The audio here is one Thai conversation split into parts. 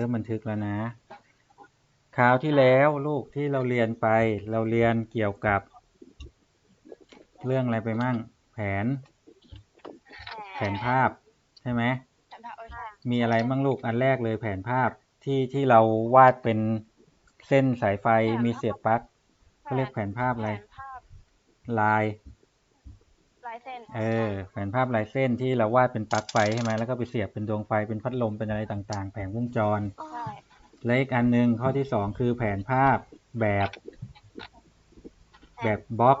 ริ่มบันทึกแล้วนะ คราวที่แล้วลูกที่เราเรียนไป เราเรียนเกี่ยวกับ เรื่องอะไรไปมั่ง แผน แผนภาพใช่ไหมแผนภาพเออใช่มีอะไรมั่งลูกอันแรกเลยแผนภาพที่ที่เราวาดเป็นเส้นสายไฟมีเสียบปลั๊กเขาเรียกแผนภาพอะไรแผนภาพลาย ลายเส้น เออ แผนภาพลายเส้นที่เราวาดเป็นปลั๊กไฟใช่ไหมแล้วก็ไปเสียบเป็นดวงไฟเป็นพัดลมเป็นอะไรต่างๆ แผงวงจรใช่และอีกอันหนึ่งข้อที่สองคือแผนภาพแบบ แบบบล็อก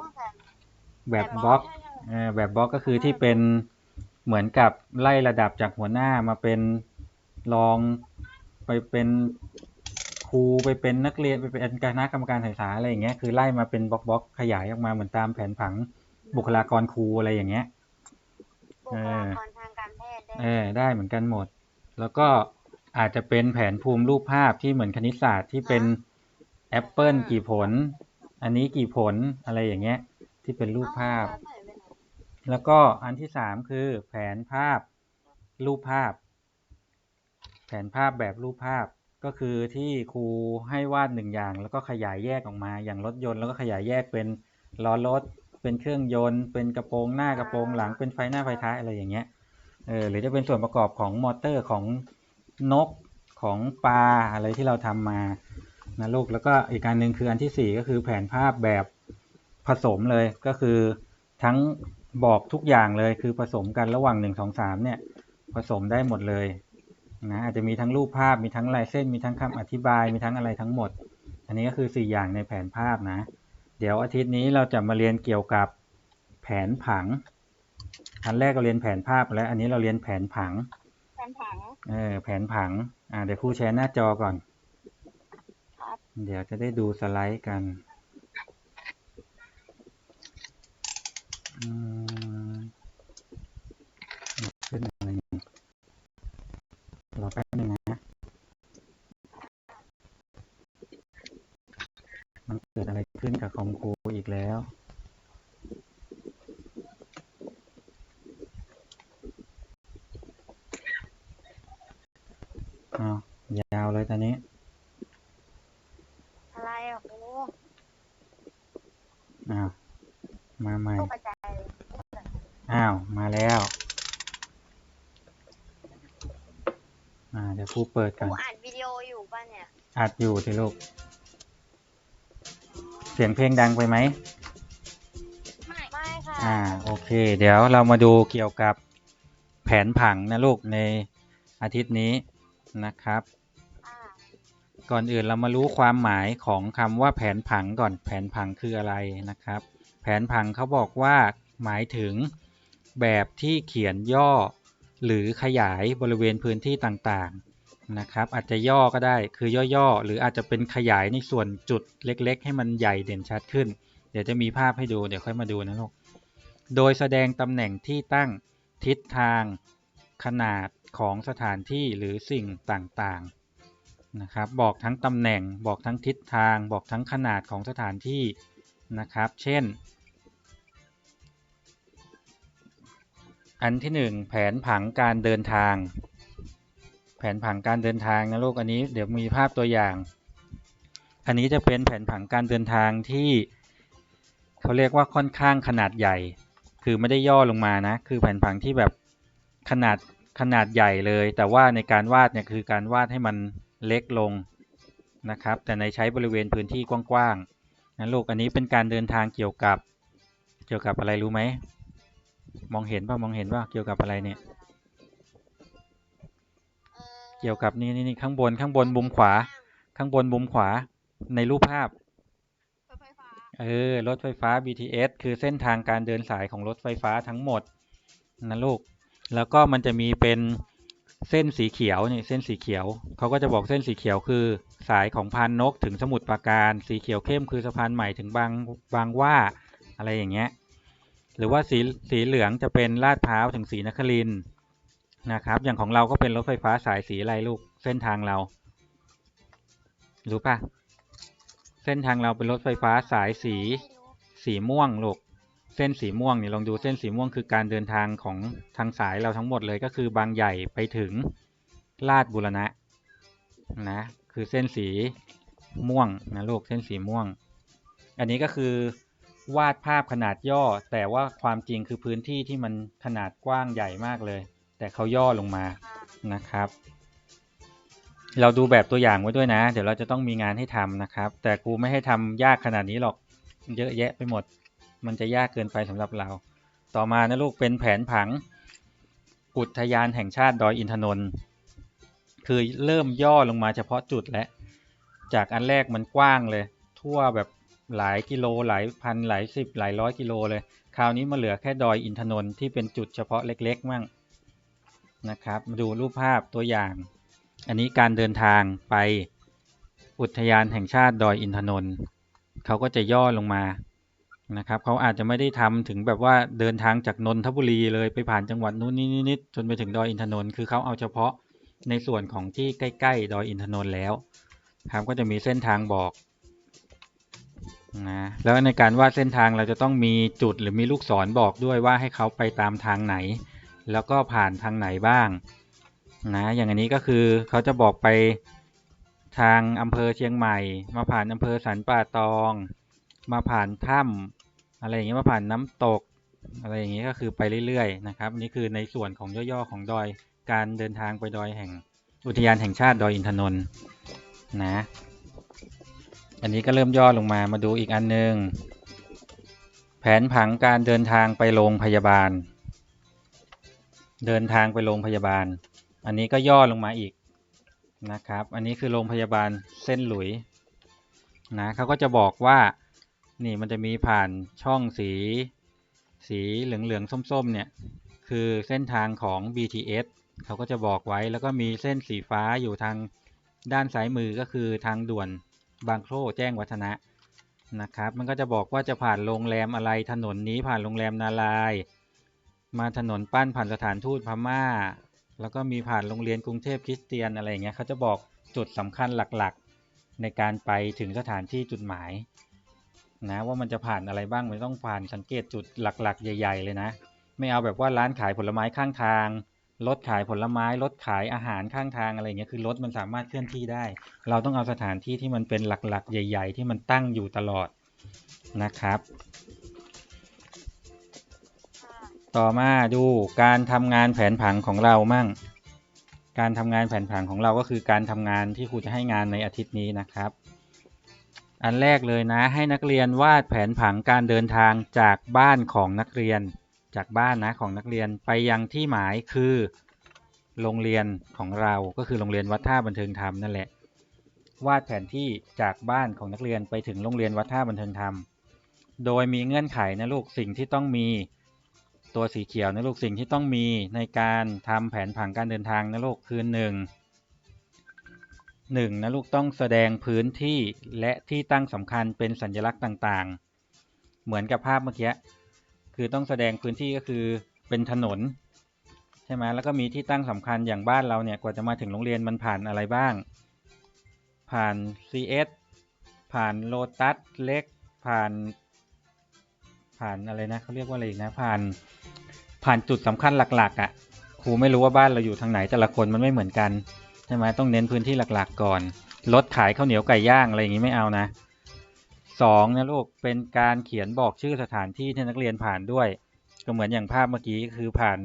แบบบล็อกใช่ใช่เออแบบบล็อกก็คือที่เป็นเหมือนกับไล่ระดับจากหัวหน้ามาเป็นรองไปเป็นครูไปเป็นนักเรียนไปเป็นคณะกรรมการศึกษาอะไรอย่างเงี้ยคือไล่มาเป็นบล็อกบล็อกขยายออกมาเหมือนตามแผนผัง บุคลากรครูอะไรอย่างเงี้ยบุคลากรทางการแพทย์ได้เออได้เหมือนกันหมด แล้วก็อาจจะเป็นแผนภูมิรูปภาพที่เหมือนคณิตศาสตร์ที่เป็นแอปเปิลกี่ผล อันนี้กี่ผลอะไรอย่างเงี้ย ที่เป็นรูปภาพ แล้วก็อันที่สามคือแผนภาพรูปภาพ แผนภาพแบบรูปภาพก็คือที่ครูให้วาดหนึ่งอย่าง แล้วก็ขยายแยกออกมาอย่างรถยนต์แล้วก็ขยายแยกเป็นล้อรถ เป็นเครื่องยนต์ เป็นกระโปรงหน้ากระโปรงหลัง เป็นไฟหน้าไฟท้ายอะไรอย่างเงี้ย เออ หรือจะเป็นส่วนประกอบของมอเตอร์ของนกของปลาอะไรที่เราทำมา นะลูก แล้วก็อีกการหนึ่งคืออันที่สี่ก็คือแผนภาพแบบผสมเลย ก็คือทั้งบอกทุกอย่างเลย คือผสมกันระหว่างหนึ่งสองสามเนี่ย ผสมได้หมดเลยนะ อาจจะมีทั้งรูปภาพ มีทั้งลายเส้น มีทั้งคำอธิบาย มีทั้งอะไรทั้งหมด อันนี้ก็คือสี่อย่างในแผนภาพนะ เดี๋ยวอาทิตย์นี้เราจะมาเรียนเกี่ยวกับแผนผัง อันแรกเราเรียนแผนภาพไปแล้วอันนี้เราเรียนแผนผัง แผนผัง เออ แผนผัง อ่า เดี๋ยวครูแชร์หน้าจอก่อนครับเดี๋ยวจะได้ดูสไลด์กัน อืมขึ้นอะไรเนี่ยรอแป๊บนึงนะ มันเกิดอะไร ขึ้นกับคอมครูอีกแล้ว อ้าวยาวเลยตอนนี้ อะไรอะครูอ้าว มาใหม่ ตกใจเลยอ้าว มาแล้ว อ่า เดี๋ยวครูเปิดคกัรูนอ่านวิดีโออยู่ป่ะเนี่ย อัดอยู่สิลูกเสียงเพลงดังไปไหมไม่ไม่ค่ะอ่าโอเค เดี๋ยวเรามาดูเกี่ยวกับแผนผังนะลูกในอาทิตย์นี้นะครับอ่าก่อนอื่นเรามารู้ความหมายของคำว่าแผนผังก่อนแผนผังคืออะไรนะครับ แผนผังเขาบอกว่าหมายถึงแบบที่เขียนย่อหรือขยายบริเวณพื้นที่ต่างๆ นะครับ อาจจะย่อก็ได้คือย่อๆ หรืออาจจะเป็นขยายในส่วนจุดเล็กๆ ให้มันใหญ่เด่นชัดขึ้น เดี๋ยวจะมีภาพให้ดูเดี๋ยวค่อยมาดูนะลูกโดยแสดงตำแหน่งที่ตั้งทิศทางขนาดของสถานที่หรือสิ่งต่างๆนะครับ บอกทั้งตำแหน่งบอกทั้งทิศทาง บอกทั้งขนาดของสถานที่นะครับ เช่น อันที่หนึ่งแผนผังการเดินทาง แผนผังการเดินทางนะลูกอันนี้เดี๋ยวมีภาพตัวอย่าง อันนี้จะเป็นแผนผังการเดินทางที่เขาเรียกว่าค่อนข้างขนาดใหญ่ คือไม่ได้ย่อลงมานะ คือแผนผังที่แบบขนาดขนาดใหญ่เลย แต่ว่าในการวาดเนี่ยคือการวาดให้มันเล็กลงนะครับ แต่ในใช้บริเวณพื้นที่กว้างๆนะลูกอันนี้เป็นการเดินทางเกี่ยวกับ เกี่ยวกับอะไรรู้ไหมมองเห็นป่ะมองเห็นว่าเกี่ยวกับอะไรเนี่ย เกี่ยวกับนี่นี่นี่ข้างบนข้างบนมุมขวา ข้างบนมุมขวาในรูปภาพรถไฟฟ้าเออรถไฟฟ้า BTS คือเส้นทางการเดินสายของรถไฟฟ้าทั้งหมดนะลูก แล้วก็มันจะมีเป็นเส้นสีเขียวนี่เส้นสีเขียวเขาก็จะบอกเส้นสีเขียวคือ สายของพานนกถึงสมุทรปราการ สีเขียวเข้มคือสะพานใหม่ถึงบางบางหว่าอะไรอย่างเงี้ย หรือว่าสีสีเหลืองจะเป็นลาดพร้าวถึงศรีนครินทร์ นะครับ อย่างของเราก็เป็นรถไฟฟ้าสายสีอะไรลูก เส้นทางเรา รู้ปะเส้นทางเราเป็นรถไฟฟ้าสายสี สีม่วงลูก เส้นสีม่วงนี่ลองดูเส้นสีม่วงคือการเดินทางของทางสายเราทั้งหมดเลยก็คือบางใหญ่ไปถึงลาดบุรณะนะ คือเส้นสีม่วงนะลูกเส้นสีม่วง อันนี้ก็คือวาดภาพขนาดย่อ แต่ว่าความจริงคือพื้นที่ที่มันขนาดกว้างใหญ่มากเลย แต่เขาย่อลงมานะครับ เราดูแบบตัวอย่างไว้ด้วยนะ เดี๋ยวเราจะต้องมีงานให้ทำนะครับ แต่ครูไม่ให้ทำยากขนาดนี้หรอก เยอะแยะไปหมด มันจะยากเกินไปสำหรับเรา ต่อมานะลูกเป็นแผนผัง อุทยานแห่งชาติดอยอินทนนท์คือเริ่มย่อลงมาเฉพาะจุดแล้วจากอันแรกมันกว้างเลย ทั่วแบบหลายกิโลหลายพันหลายสิบหลายร้อยกิโลเลย คราวนี้มาเหลือแค่ดอยอินทนนท์ที่เป็นจุดเฉพาะเล็กๆมั่ง นะครับมาดูรูปภาพตัวอย่าง อันนี้การเดินทางไปอุทยานแห่งชาติดอยอินทนนท์เขาก็จะย่อลงมานะครับเขาอาจจะไม่ได้ทำถึงแบบว่าเดินทางจากนนทบุรีเลยไปผ่านจังหวัดนู้นนี่นิดๆจนไปถึงดอยอินทนนท์คือเขาเอาเฉพาะในส่วนของที่ใกล้ ๆ ดอยอินทนนท์แล้วครับก็จะมีเส้นทางบอกนะแล้วในการวาดเส้นทางเราจะต้องมีจุดหรือมีลูกศรบอกด้วยว่าให้เขาไปตามทางไหน แล้วก็ผ่านทางไหนบ้างนะอย่างอันนี้ก็คือเขาจะบอกไปทางอำเภอเชียงใหม่ มาผ่านอำเภอสันป่าตอง มาผ่านถ้ำอะไรอย่างเงี้ยมาผ่านน้ำตก อะไรอย่างเงี้ยก็คือไปเรื่อยๆนะครับอันนี่คือในส่วนของย่อๆของดอยการเดินทางไปดอยแห่งอุทยานแห่งชาติดอยอินทนนท์นะ อันนี้ก็เริ่มย่อลงมามาดูอีกอันหนึง แผนผังการเดินทางไปโรงพยาบาล เดินทางไปโรงพยาบาล อันนี้ก็ย่อลงมาอีกนะครับ อันนี้คือโรงพยาบาลเส้นหลุยนะเขาก็จะบอกว่านี่มันจะมีผ่านช่องสี สีเหลืองๆส้มๆเนี่ยคือเส้นทางของ BTS เขาก็จะบอกไว้แล้วก็มีเส้นสีฟ้าอยู่ทางด้านซ้ายมือก็คือทางด่วนบางโครแจ้งวัฒนะนะครับ มันก็จะบอกว่าจะผ่านโรงแรมอะไรถนนนี้ผ่านโรงแรมนาลายณ์ มาถนนปั้นผ่านสถานทูตพม่า แล้วก็มีผ่านโรงเรียนกรุงเทพคริสเตียนอะไรอย่างเงี้ยเขาจะบอกจุดสำคัญหลักๆ ในการไปถึงสถานที่จุดหมายนะว่ามันจะผ่านอะไรบ้างมันต้องผ่านสังเกตจุดหลักๆ ใหญ่ ๆ เลยนะ ไม่เอาแบบว่าร้านขายผลไม้ข้างทางรถขายผลไม้รถขายอาหารข้างทางอะไรเงี้ยคือรถมันสามารถเคลื่อนที่ได้ เราต้องเอาสถานที่ที่มันเป็นหลักๆ ใหญ่ ๆ ที่มันตั้งอยู่ตลอดนะครับ ต่อมาดูการทำงานแผนผังของเรามั่ง การทำงานแผนผังของเราก็คือการทำงานที่ครูจะให้งานในอาทิตย์นี้นะครับ อันแรกเลยนะให้นักเรียนวาดแผนผังการเดินทางจากบ้านของนักเรียน จากบ้านนะของนักเรียนไปยังที่หมายคือโรงเรียนของเราก็คือโรงเรียนวัดท่าบันเทิงธรรมนั่นแหละ วาดแผนที่จากบ้านของนักเรียนไปถึงโรงเรียนวัดท่าบันเทิงธรรม โดยมีเงื่อนไขนะลูกสิ่งที่ต้องมี ตัวสีเขียวนะลูกสิ่งที่ต้องมีในการทำแผนผังการเดินทางนะลูกคือหนึ่งหนึ่งนะลูกต้องแสดงพื้นที่และที่ตั้งสำคัญเป็นสัญลักษณ์ต่างๆ เหมือนกับภาพเมื่อกี้คือต้องแสดงพื้นที่ก็คือเป็นถนนใช่ไหมแล้วก็มีที่ตั้งสำคัญอย่างบ้านเราเนี่ยกว่าจะมาถึงโรงเรียนมันผ่านอะไรบ้าง ผ่าน CS ผ่านโลตัสเล็กผ่าน ผ่านอะไรนะเขาเรียกว่าอะไรอีกนะผ่าน ผ่านจุดสำคัญหลัก ๆอะ่ะครูไม่รู้ว่าบ้านเราอยู่ทางไหนแต่ละคนมันไม่เหมือนกันใช่ไหมต้องเน้นพื้นที่หลักๆก่อนรถขายข้าวเหนียวไก่ย่างอะไรอย่างนี้ไม่เอานะสองนะลูกเป็นการเขียนบอกชื่อสถานที่ที่นักเรียนผ่านด้วย ก็เหมือนอย่างภาพเมื่อกี้คือผ่าน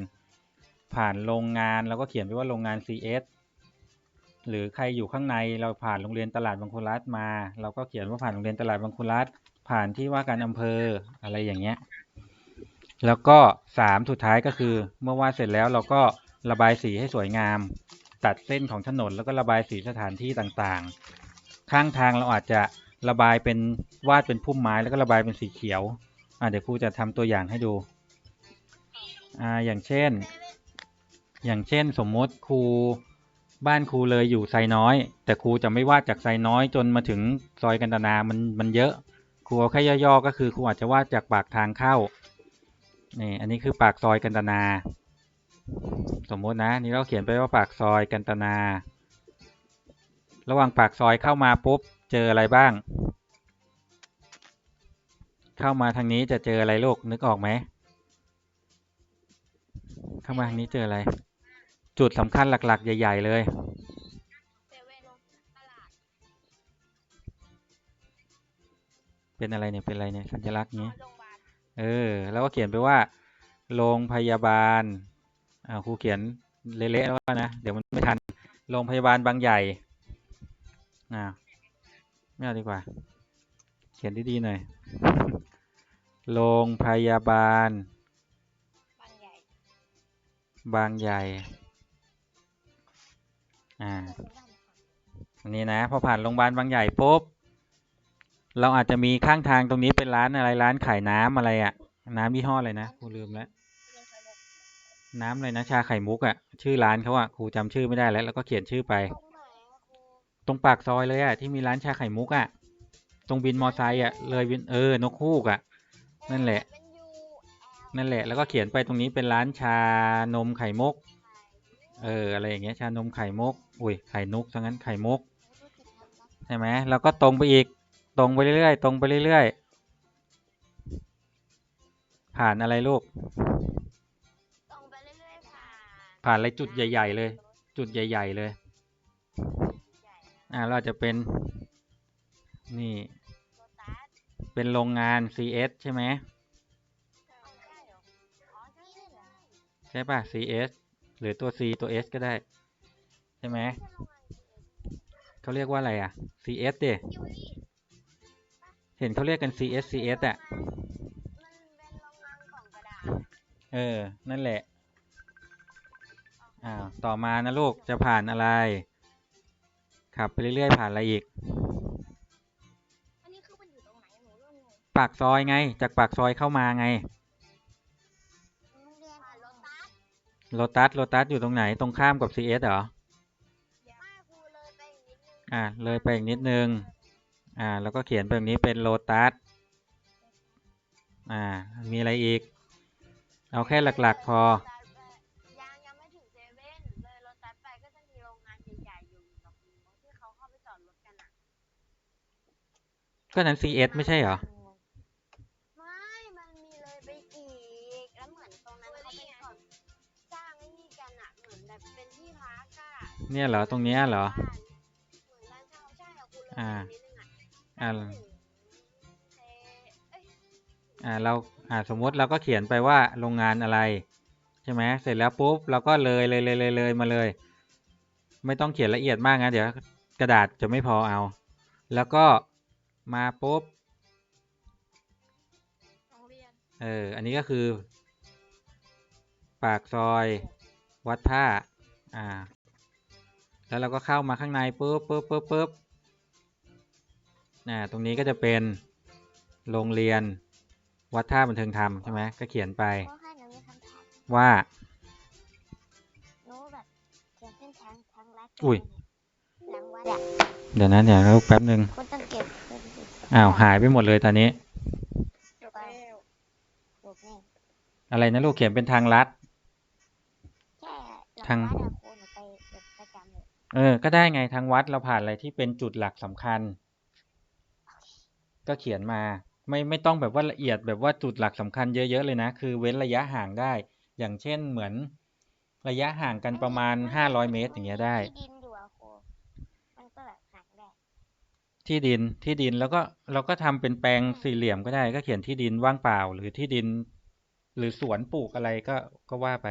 ผ่านโรงงานแล้วก็เขียนไปว่าโรงงาน CS หรือใครอยู่ข้างในเราผ่านโรงเรียนตลาดบางคุรัฐมา เราก็เขียนว่าผ่านโรงเรียนตลาดบางคุรัฐผ่านที่ว่าการอำเภออะไรอย่างเงี้ย แล้วก็สามสุดท้ายก็คือ เมื่อวาดเสร็จแล้วเราก็ระบายสีให้สวยงาม ตัดเส้นของถนนแล้วก็ระบายสีสถานที่ต่างๆ ข้างทางเราอาจจะระบายเป็นวาดเป็นพุ่มไม้แล้วก็ระบายเป็นสีเขียวอ่าเดี๋ยวครูจะทำตัวอย่างให้ดูอ่าอย่างเช่น อย่างเช่นสมมติครู บ้านครูเลยอยู่ไซน้อย แต่ครูจะไม่วาดจากไซน้อยจนมาถึงซอยกันตนามันมันเยอะครูเอาแค่ย่อๆก็คือครูอาจจะวาดจากปากทางเข้านี่อันนี้คือปากซอยกันตนา สมมตินะ นี่เราเขียนไปว่าปากซอยกันตนา ระหว่างปากซอยเข้ามาปุ๊บเจออะไรบ้าง เข้ามาทางนี้จะเจออะไรลูกนึกออกไหมเข้ามาทางนี้เจออะไร จุดสำคัญหลัก ๆ ใหญ่ ๆ เลย เป็นอะไรเนี่ย เป็นอะไรเนี่ย สัญลักษณ์นี้ เออ แล้วก็เขียนไปว่า โรงพยาบาล อ่า ครูเขียนเละๆแล้วนะ เดี๋ยวมันไม่ทัน โรงพยาบาลบางใหญ่ อ่า ไม่เอาดีกว่า เขียนดีๆหน่อย โรงพยาบาล บางใหญ่ อ่าอันนี้นะพอผ่านโรงพยาบาลบางใหญ่ปุ๊บเราอาจจะมีข้างทางตรงนี้เป็นร้านอะไรร้านขายน้ำอะไรอะน้ำยี่ห้ออะไรนะครูลืมแล้วน้ำอะไรนะชาไข่มุกอะชื่อร้านเขาอะครูจำชื่อไม่ได้แล้ว แล้วก็เขียนชื่อไป ตรงปากซอยเลยอะที่มีร้านชาไข่มุกอะตรงบินมอไซค์อะเลยบินเออนกฮูกอะนั่นแหละ นั่นแหละ แล้วก็เขียนไปตรงนี้เป็นร้านชานมไข่มุก เอออะไรอย่างเงี้ยชานมไข่มุกอุ้ยไข่นุกทั้งนั้นไข่มุกใช่ไหมแล้วก็ตรงไปอีกตรงไปเรื่อยๆตรงไปเรื่อยๆผ่านอะไรลูกตรงไปเรื่อยๆผ่านผ่านอะไรจุดใหญ่ ๆ เลย จุดใหญ่ ๆ เลยใหญ่อ่าเราจะเป็นนี่โลตัสเป็นโรงงาน CS ใช่ไหมเอาใช่เหรออ๋อใช่เหรอใช่ป่ะ CS หรือตัว C ตัว S ก็ได้ ใช่ไหมใช่โรงงานเขาเรียกว่าอะไรอะ CS เดยูรี่เห็นเขาเรียกกัน CS CS อะมันเป็นโรงงานกล่องกระดาษเออ นั่นแหละอ้าวต่อมานะลูก จะผ่านอะไร ขับไปเรื่อยๆผ่านอะไรอีกอันนี้คือมันอยู่ตรงไหนหนูเริ่มงงปากซอยไง จากปากซอยเข้ามาไง โลตัสโลตัสอยู่ตรงไหนตรงข้ามกับ CS เหรอไม่ครูเลยไปอีกนิดนึงอ่าเลยไปอีกนิดนึง อ่า แล้วก็เขียนแบบนี้เป็นโลตัส อ่า มีอะไรอีก เอาแค่หลักๆพอ ยังยังไม่ถึงเซเว่นเลยโลตัสไปก็จะมีโรงงานใหญ่ๆอยู่กับหนูที่เขาเข้าไปจอดรถกันอะก็นั้น CS ไม่ใช่เหรอ เนี่ยเหรอตรงเนี้ยเหรอเหมือนร้านเช่าใช่อะคุณเลยอ่านิดนึงอะอ่าถึงเซเอ้ยอ่าเราอ่าสมมุติเราก็เขียนไปว่าโรงงานอะไร ใช่ไหมเสร็จแล้วปุ๊บเราก็เลยเลยเลยเลยเลยมาเลย ไม่ต้องเขียนละเอียดมากนะเดี๋ยวกระดาษจะไม่พอเอา แล้วก็มาปุ๊บโรงเรียนเอออันนี้ก็คือ ปากซอยวัดท่าอ่า แล้วเราก็เข้ามาข้างในปุ๊บปุ๊บปุ๊บปุ๊บอ่าตรงนี้ก็จะเป็นโรงเรียนวัดท่าบันเทิงธรรมใช่ไหมก็เขียนไปเพราะให้หนูมีคำถามว่า หนูแบบเขียนเส้นทางทางลัดอุ้ย หลังวัดอะเดี๋ยวนะเดี๋ยวนะลูกแป๊บหนึ่งคุณต้องเก็บเงินดิอ้าวหายไปหมดเลยตอนนี้ จบแล้วถูกแน่อะไรนะลูกเขียนเป็นทางลัดแค่หลังทางวัดอะ เลยเออ ก็ได้ไงทางวัดเราผ่านอะไรที่เป็นจุดหลักสำคัญ ก็เขียนมา ไม่ไม่ต้องแบบว่าละเอียดแบบว่าจุดหลักสำคัญเยอะๆเลยนะ คือเว้นระยะห่างได้ อย่างเช่นเหมือนระยะห่างกันประมาณห้าร้อยเมตรอย่างเงี้ยได้ ที่ดินอยู่อะครูมันก็แบบห่างได้ ที่ดินที่ดินแล้วก็เราก็ทำเป็นแปลงสี่เหลี่ยมก็ได้ ก็เขียนที่ดินว่างเปล่า หรือที่ดิน หรือสวนปลูกอะไรก็ก็ว่าไป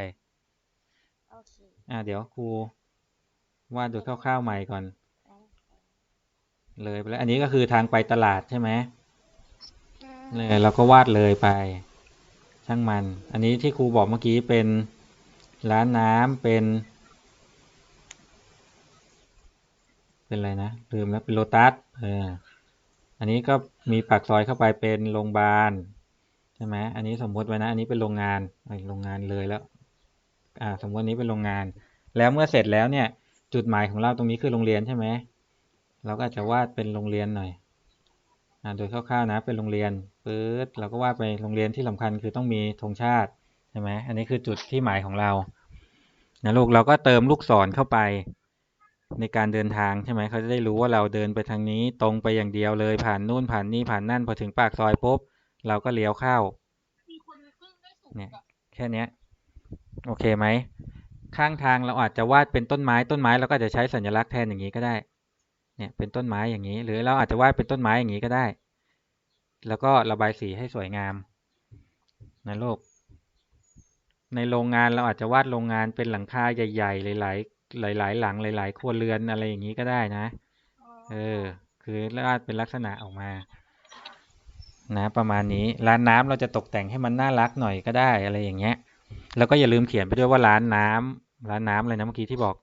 โอเคอ่าเดี๋ยวครู วาดโดยคร่าวๆใหม่ก่อนงั้นเลยไปแล้ว อันนี้ก็คือทางไปตลาดใช่ไหมอืมเลยเราก็วาดเลยไป ช่างมัน อันนี้ที่ครูบอกเมื่อกี้เป็นร้านน้ำเป็น เป็นอะไรนะลืมแล้วเป็นโลตัสเอออันนี้ก็มีปากซอยเข้าไปเป็นโรงพยาบาลใช่ไหมอันนี้สมมติไว้นะ อันนี้เป็นโรงงานไอ้โรงงานเลยแล้ว อ่า สมมติอันนี้เป็นโรงงาน แล้วเมื่อเสร็จแล้วเนี่ย จุดหมายของเราตรงนี้คือโรงเรียนใช่ไหมเราก็อาจจะวาดเป็นโรงเรียนหน่อยอ่าโดยคร่าวๆนะเป็นโรงเรียนปื๊ดเราก็วาดไปโรงเรียนที่สำคัญคือต้องมีธงชาติใช่ไหมอันนี้คือจุดที่หมายของเรานะลูกเราก็เติมลูกศรเข้าไปในการเดินทางใช่ไหมเขาจะได้รู้ว่าเราเดินไปทางนี้ตรงไปอย่างเดียวเลยผ่านนู่นผ่านนี่ผ่านนั่นพอถึงปากซอยปุ๊บเราก็เลี้ยวเข้ามีคนขึ้นได้สูงเนี่ยกว่าแค่เนี้ยโอเคไหม ข้างทางเราอาจจะวาดเป็นต้นไม้ต้นไม้เราก็อาจจะใช้สัญลักษณ์แทนอย่างนี้ก็ได้ เนี่ยเป็นต้นไม้อย่างนี้ หรือเราอาจจะวาดเป็นต้นไม้อย่างนี้ก็ได้ แล้วก็ระบายสีให้สวยงามนะลูกในโรงงานเราอาจจะวาดโรงงานเป็นหลังคาใหญ่ ๆ หลาย ๆ หลาย ๆ หลังหลาย ๆ ครัวเรือนอะไรอย่างนี้ก็ได้นะ เออ คือวาดเป็นลักษณะออกมา นะประมาณนี้ ร้านน้ำเราจะตกแต่งให้มันน่ารักหน่อยก็ได้อะไรอย่างเงี้ย แล้วก็อย่าลืมเขียนไปด้วยว่าร้านน้ำ ร้านน้ำอะไรนะเมื่อกี้ที่บอก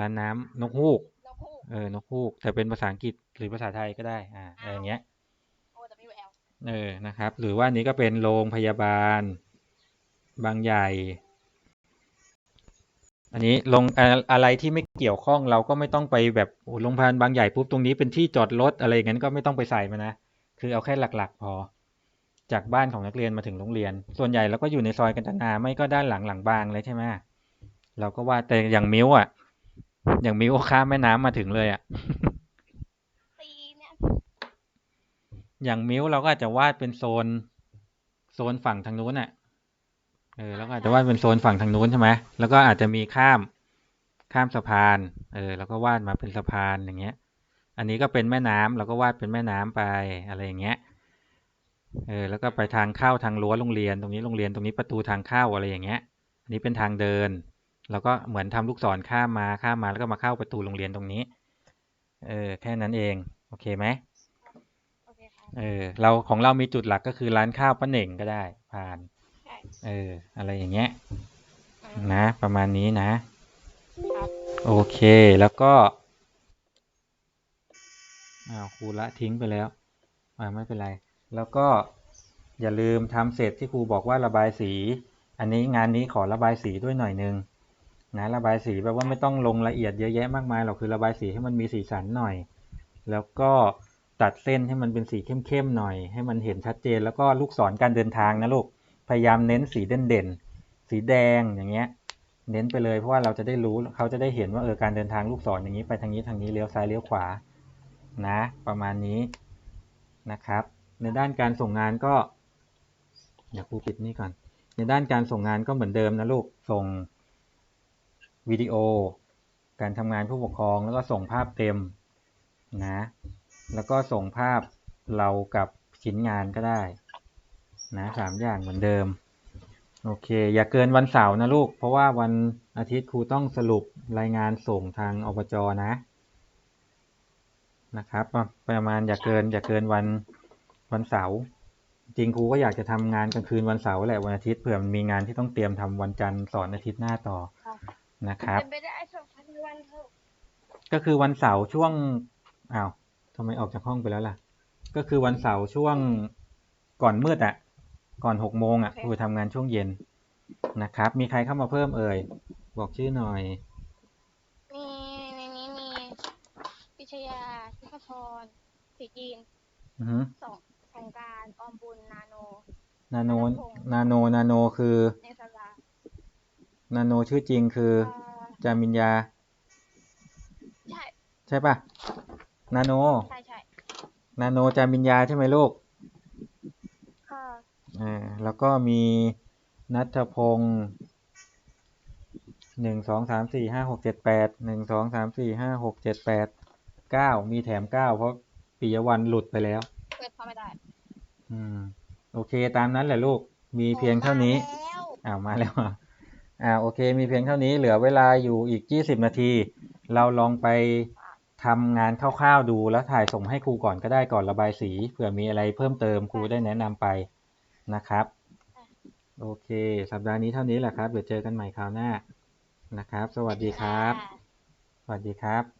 ร้านน้ำนกฮูกเราคู่เออนกฮูก แต่เป็นภาษาอังกฤษหรือภาษาไทยก็ได้ อ่าอะไรอย่างเงี้ยโอ W L เออนะครับ หรือว่าอันนี้ก็เป็นโรงพยาบาล บางใหญ่ อันนี้ลงอะอะไรที่ไม่เกี่ยวข้องเราก็ไม่ต้องไปแบบโอ้โรงพยาบาลบางใหญ่ปุ๊บตรงนี้เป็นที่จอดรถอะไรอย่างนั้นก็ไม่ต้องไปใส่มานะคือเอาแค่หลัก ๆ พอ จากบ้านของนักเรียนมาถึงโรงเรียน ส่วนใหญ่เราก็อยู่ในซอยกันตนาไม่ก็ด้านหลังหลังบางเลยใช่ไหม เราก็ว่าแต่อย่างมิ้วอะ อย่างมิ้วก็ข้ามแม่น้ำมาถึงเลยอะตีเนี่ยอย่างมิ้วเราก็อาจจะวาดเป็นโซน โซนฝั่งทางนู้นน่ะเออแล้วก็อาจจะวาดเป็นโซนฝั่งทางนู้นใช่ไหมแล้วก็อาจจะมีข้ามข้ามสะพาน เออแล้วก็วาดมาเป็นสะพานอย่างเงี้ย อันนี้ก็เป็นแม่น้ำเราก็วาดเป็นแม่น้ำไปอะไรอย่างเงี้ยเออแล้วก็ไปทางเข้าทางรั้วโรงเรียนตรงนี้โรงเรียนตรงนี้ประตูทางเข้าอะไรอย่างเงี้ย อันนี้เป็นทางเดิน แล้วก็เหมือนทำลูกศรข้ามมาข้ามมาแล้วก็มาเข้าประตูโรงเรียนตรงนี้ เออแค่นั้นเอง โอเคไหมโอเคค่ะเออเราของเรามีจุดหลักก็คือร้านข้าวป้าเหน่งก็ได้ ผ่านใช่เออ อะไรอย่างเงี้ยอืมนะ ประมาณนี้นะครับโอเคแล้วก็อ้าวครูละทิ้งไปแล้วอ่าไม่เป็นไร แล้วก็อย่าลืมทำเสร็จที่ครูบอกว่าระบายสี อันนี้งานนี้ขอระบายสีด้วยหน่อยนึง นะระบายสีแบบว่าไม่ต้องลงละเอียดเยอะแยะมากมายหรอกคือระบายสีให้มันมีสีสันหน่อย แล้วก็ตัดเส้นให้มันเป็นสีเข้มๆหน่อย ให้มันเห็นชัดเจน แล้วก็ลูกศรการเดินทางนะลูกพยายามเน้นสีเด่นๆ สีแดงอย่างเงี้ย เน้นไปเลยเพราะว่าเราจะได้รู้เขาจะได้เห็นว่าเออการเดินทางลูกศรอย่างนี้ไปทางนี้ทางนี้เลี้ยวซ้ายเลี้ยวขวานะ ประมาณนี้นะครับ ในด้านการส่งงานก็เดี๋ยวครูปิดนี่ก่อน ในด้านการส่งงานก็เหมือนเดิมนะลูกส่ง วิดีโอ การทำงานผู้ปกครอง แล้วก็ส่งภาพเต็มนะ แล้วก็ส่งภาพเรากับชิ้นงานก็ได้นะสามอย่างเหมือนเดิม โอเค อย่าเกินวันเสาร์นะลูก เพราะว่าวันอาทิตย์ครูต้องสรุปรายงานส่งทางอบจนะนะครับ ประมาณอย่าเกินอย่าเกินวันวันเสาร์จริงครูก็อยากจะทำงานกลางคืนวันเสาร์แหละวันอาทิตย์เผื่อมันมีงานที่ต้องเตรียมทำวันจันทร์สอนอาทิตย์หน้าต่อ นะครับเป็นไปได้สองพันวันเถอะก็คือวันเสาร์ช่วงอ้าวทำไมออกจากห้องไปแล้วล่ะ ก็คือวันเสาร์ช่วงก่อนมืดอะก่อนหกโมงอะครูทำงานช่วงเย็นนะครับ มีใครเข้ามาเพิ่มเอ่ย บอกชื่อหน่อยมีในนี้มีพิชยาทิพพรสีจีนอือฮึสองสงกรารออมบุญนาโน นาโน นาโน นาโนคือเนสลานาโนชื่อจริงคือเอ่อจามินยา ใช่ใช่ปะนาโน ใช่ใช่นาโนจามินยาใช่ไหมลูกค่ะอ่าแล้วก็มีนัทพงศ์หนึ่งสองสามสี่ห้าหกเจ็ดแปดหนึ่งสองสามสี่ห้าหกเจ็ดแปดเก้ามีแถมเก้าเพราะปิยวันหลุดไปแล้วเปิดเข้าไม่ได้ อืม โอเคตามนั้นแหละลูกมีเพียงเท่านี้แล้วอ้าวมาแล้วเหร ออ่าโอเคมีเพียงเท่านี้เหลือเวลาอยู่อีกยี่สิบนาที เราลองไปทำงานคร่าวๆดูแล้วถ่ายส่งให้ครูก่อนก็ได้ก่อนระบายสีเผื่อมีอะไรเพิ่มเติมครูได้แนะนำไปนะครับ โอเค สัปดาห์นี้เท่านี้แหละครับ เดี๋ยวเจอกันใหม่คราวหน้านะครับ สวัสดีครับค่ะสวัสดีครับ